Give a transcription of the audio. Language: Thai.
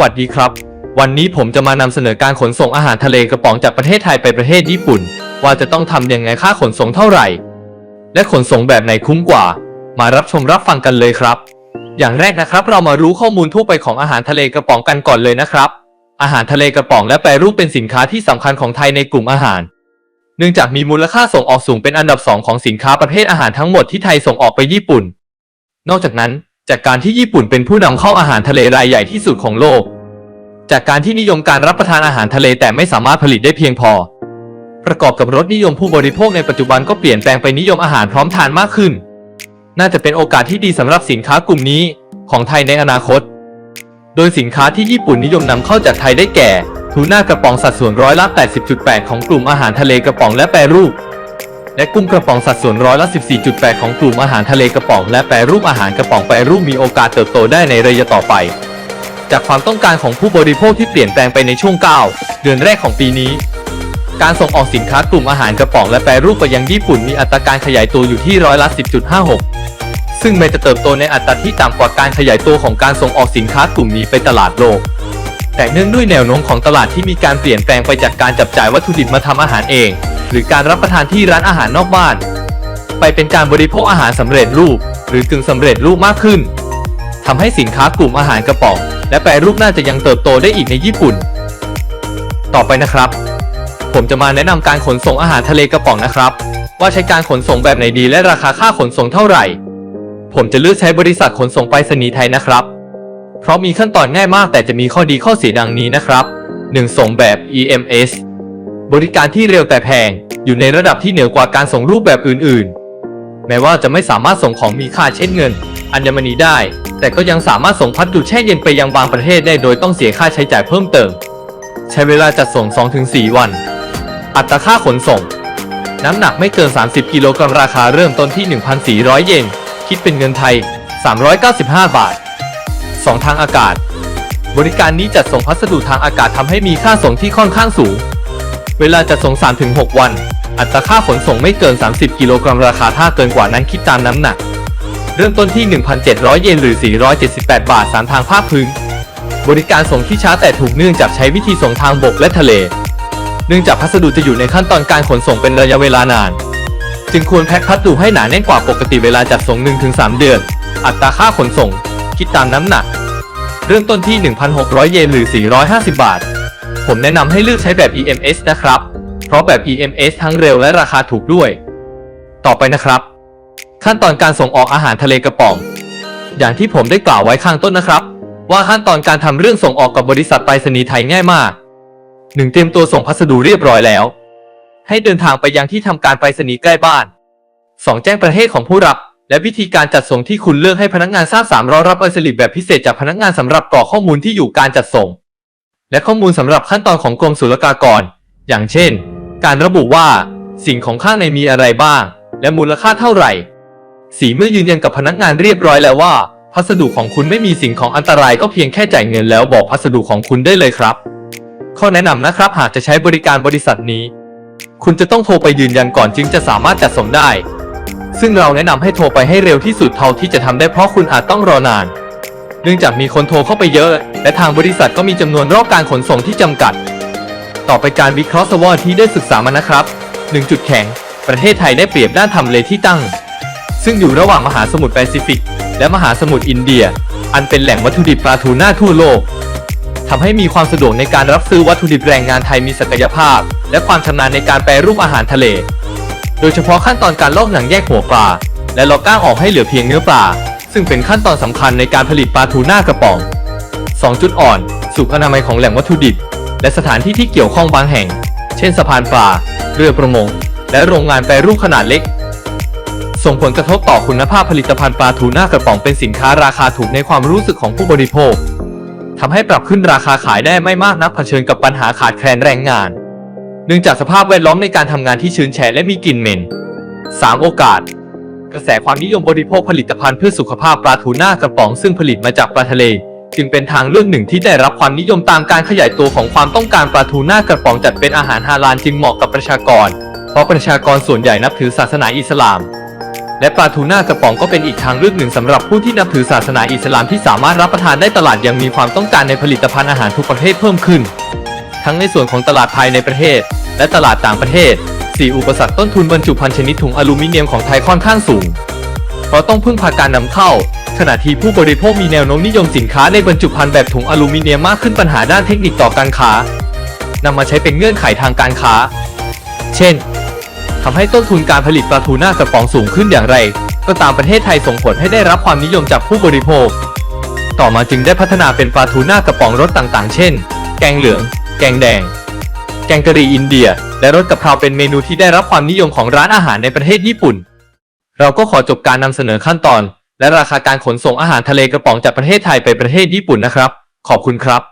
วัสดีครับ วันนี้ผมจะมานำเสนอการขนส่งอาหารทะเลกระป๋องจากประเทศไทยไปประเทศญี่ปุ่น ว่าจะต้องทำยังไงค่าขนส่งเท่าไหร่ และขนส่งแบบไหนคุ้มกว่า มารับชมรับฟังกันเลยครับ อย่างแรกนะครับ เรามารู้ข้อมูลทั่วไปของอาหารทะเลกระป๋องกันก่อนเลยนะครับ อาหารทะเลกระป๋องและแปรรูปเป็นสินค้าที่สำคัญของไทยในกลุ่มอาหาร เนื่องจากมีมูลค่าส่งออกสูงเป็นอันดับสองของสินค้าประเภทอาหารทั้งหมดที่ไทยส่งออกไปญี่ปุ่น นอกจากนั้น จากการที่ญี่ปุ่นเป็นผู้นำเข้าอาหารทะเลรายใหญ่ที่สุดของโลก จากการที่นิยมการรับประทานอาหารทะเลแต่ไม่สามารถผลิตได้เพียงพอ ประกอบกับรสนิยมผู้บริโภคในปัจจุบันก็เปลี่ยนแปลงไปนิยมอาหารพร้อมทานมากขึ้น น่าจะเป็นโอกาสที่ดีสำหรับสินค้ากลุ่มนี้ของไทยในอนาคต โดยสินค้าที่ญี่ปุ่นนิยมนำเข้าจากไทยได้แก่ทูน่ากระป๋องสัดส่วนร้อยละ 80.8 ของกลุ่มอาหารทะเลกระป๋องและแปรรูป และกุ้งกระป๋องสัดส่วนร้อยละ 14.8 ของกลุ่มอาหารทะเลกระป๋อง และแปรรูปอาหารกระป๋องแปรรูปมีโอกาสเติบโตได้ในระยะต่อไป จากความต้องการของผู้บริโภคที่เปลี่ยนแปลงไปในช่วง 9 เดือนแรกของปีนี้ การส่งออกสินค้ากลุ่มอาหารกระป๋อง และแปรรูปไปยังญี่ปุ่นมีอัตราการขยายตัวอยู่ที่ร้อยละ 10.56 ซึ่งแม้จะเติบโตในอัตราที่ต่ำกว่าการขยายตัวของการส่งออกสินค้ากลุ่มนี้ไปตลาดโลกแต่เนื่องด้วยแนวโน้มของตลาดที่มีการเปลี่ยนแปลงไปจากการจับจ่ายวัตถุดิบมาทำอาหารเอง หรือการรับประทานที่ร้านอาหารนอกบ้าน ไปเป็นการบริโภคอาหารสำเร็จรูป หรือกึ่งสำเร็จรูปมากขึ้นทำให้สินค้ากลุ่มอาหารกระป๋อง และแปรรูปน่าจะยังเติบโตได้อีกในญี่ปุ่น ต่อไปนะครับ ผมจะมาแนะนำการขนส่งอาหารทะเลกระป๋องนะครับ ว่าใช้การขนส่งแบบไหนดีและราคาค่าขนส่งเท่าไหร่ ผมจะเลือกใช้บริษัทขนส่งไปรษณีย์ไทยนะครับ เพราะมีขั้นตอนง่ายมากแต่จะมีข้อดีข้อเสียดังนี้นะครับ 1. ส่งแบบ EMS บริการที่เร็วแต่แพง อยู่ในระดับที่เหนือกว่าการส่งรูปแบบอื่น ๆ แม้ว่าจะไม่สามารถส่งของมีค่าเช่นเงิน อัญมณีได้ แต่ก็ยังสามารถส่งพัสดุแช่เย็นไปยังบางประเทศได้โดยต้องเสียค่าใช้จ่ายเพิ่มเติม ใช้เวลาจัดส่ง 2-4 วัน อัตราค่าขนส่ง น้ำหนักไม่เกิน 30 กิโลกรัมราคาเริ่มต้นที่ 1,400 เยน คิดเป็นเงินไทย 395 บาท 2 ทางอากาศ บริการนี้จัดส่งพัสดุทางอากาศทำให้มีค่าส่งที่ค่อนข้างสูง เวลาจัดส่ง 3-6 วัน อัตราค่าขนส่งไม่เกิน 30 กิโลกรัมราคาถ้าเกินกว่านั้นคิดตามน้ำหนัก เริ่มต้นที่ 1,700 เยนหรือ 478 บาท3ทางภาคพื้น บริการส่งที่ช้าแต่ถูกเนื่องจากใช้วิธีส่งทางบกและทะเล เนื่องจากพัสดุจะอยู่ในขั้นตอนการขนส่งเป็นระยะเวลานาน จึงควรแพ็คพัสดุให้หนาแน่นกว่าปกติเวลาจัดส่ง 1-3 เดือน อัตราค่าขนส่ง คิดตามน้ำหนัก เริ่มต้นที่ 1,600 เยนหรือ 450 บาท ผมแนะนำให้เลือกใช้แบบ EMS นะครับ เพราะแบบ EMS ทั้งเร็วและราคาถูกด้วย ต่อไปนะครับ ขั้นตอนการส่งออกอาหารทะเลกระป๋อง อย่างที่ผมได้กล่าวไว้ข้างต้นนะครับ ว่าขั้นตอนการทำเรื่องส่งออกกับบริษัทไปรษณีย์ไทยง่ายมากหนึ่งเตรียมตัวส่งพัสดุเรียบร้อยแล้ว ให้เดินทางไปยังที่ทำการไปรษณีย์ใกล้บ้าน 2. แจ้งประเทศของผู้รับ และวิธีการจัดส่งที่คุณเลือกให้พนักงานทราบ 3. รอรับใบสลิปแบบพิเศษจากพนักงานสำหรับกรอกข้อมูลที่อยู่การจัดส่ง และข้อมูลสำหรับขั้นตอนของกรมศุลกากร อย่างเช่น การระบุว่า สิ่งของข้างในมีอะไรบ้าง และมูลค่าเท่าไหร่ สีเมื่อยืนยันกับพนักงานเรียบร้อยแล้วว่า พัสดุของคุณไม่มีสิ่งของอันตรายก็เพียงแค่จ่ายเงินแล้วบอกพัสดุของคุณได้เลยครับ ข้อแนะนำนะครับหากจะใช้บริการบริษัทนี้ คุณจะต้องโทรไปยืนยันก่อนจึงจะสามารถจัดส่งได้ ซึ่งเราแนะนำให้โทรไปให้เร็วที่สุดเท่าที่จะทำได้เพราะคุณอาจต้องรอนาน เนื่องจากมีคนโทรเข้าไปเยอะ และทางบริษัทก็มีจำนวนรอบการขนส่งที่จำกัด ต่อไปการวิเคราะห์สวอที่ได้ศึกษามานะครับ 1 จุดแข็ง ประเทศไทยได้เปรียบด้านทำเลที่ตั้ง ซึ่งอยู่ระหว่างมหาสมุทรแปซิฟิก และมหาสมุทรอินเดีย อันเป็นแหล่งวัตถุดิบปลาทูน่าทั่วโลกทำให้มีความสะดวกในการรับซื้อวัตถุดิบแรงงานไทยมีศักยภาพ และความชำนาญในการแปรรูปอาหารทะเล โดยเฉพาะขั้นตอนการลอกหนังแยกหัวปลา และลอกก้างออกให้เหลือเพียงเนื้อปลา ซึ่งเป็นขั้นตอนสำคัญในการผลิตปลาทูน่ากระป๋อง 2 จุดอ่อน สุขอนามัยของแหล่งวัตถุดิบ และสถานที่ที่เกี่ยวข้องบางแห่ง เช่นสะพานปลา เรือประมง และโรงงานแปรรูปขนาดเล็ก ส่งผลกระทบต่อคุณภาพผลิตภัณฑ์ปลาทูน่ากระป๋องเป็นสินค้าราคาถูกในความรู้สึกของผู้บริโภคทำให้ปรับขึ้นราคาขายได้ไม่มากนักเผชิญกับปัญหาขาดแคลนแรงงาน เนื่องจากสภาพแวดล้อมในการทำงานที่ชื้นแฉะและมีกลิ่นเหม็น 3. โอกาส กระแสความนิยมบริโภคผลิตภัณฑ์เพื่อสุขภาพปลาทูน่ากระป๋องซึ่งผลิตมาจากปลาทะเล จึงเป็นทางเลือกหนึ่งที่ได้รับความนิยมตามการขยายตัวของความต้องการปลาทูน่ากระป๋องจัดเป็นอาหารฮาลาลจึงเหมาะกับประชากร เพราะประชากรส่วนใหญ่นับถือศาสนาอิสลาม และปลาทูน่ากระป๋องก็เป็นอีกทางเลือกหนึ่งสำหรับผู้ที่นับถือศาสนาอิสลามที่สามารถรับประทานได้ตลาดยังมีความต้องการในผลิตภัณฑ์อาหารทุกประเภทเพิ่มขึ้น ทั้งในส่วนของตลาดภายในประเทศ และตลาดต่างประเทศ 4 อุปสรรคต้นทุนบรรจุภัณฑ์ชนิดถุงอลูมิเนียมของไทยค่อนข้างสูง เพราะต้องพึ่งพาการนำเข้า ขณะที่ผู้บริโภคมีแนวโน้มนิยมสินค้าในบรรจุภัณฑ์แบบถุงอลูมิเนียมมากขึ้นปัญหาด้านเทคนิคต่อการค้านำมาใช้เป็นเงื่อนไขทางการค้า เช่นทำให้ต้นทุนการผลิตปลาทูน่ากระป๋องสูงขึ้นอย่างไร ก็ตามประเทศไทยส่งผลให้ได้รับความนิยมจากผู้บริโภค ต่อมาจึงได้พัฒนาเป็นปลาทูน่ากระป๋องรสต่างๆ เช่น แกงเหลือง แกงแดง แกงกะหรี่อินเดีย และรสกะเพราเป็นเมนูที่ได้รับความนิยมของร้านอาหารในประเทศญี่ปุ่น เราก็ขอจบการนำเสนอขั้นตอน และราคาการขนส่งอาหารทะเลกระป๋องจากประเทศไทยไปประเทศญี่ปุ่นนะครับ ขอบคุณครับ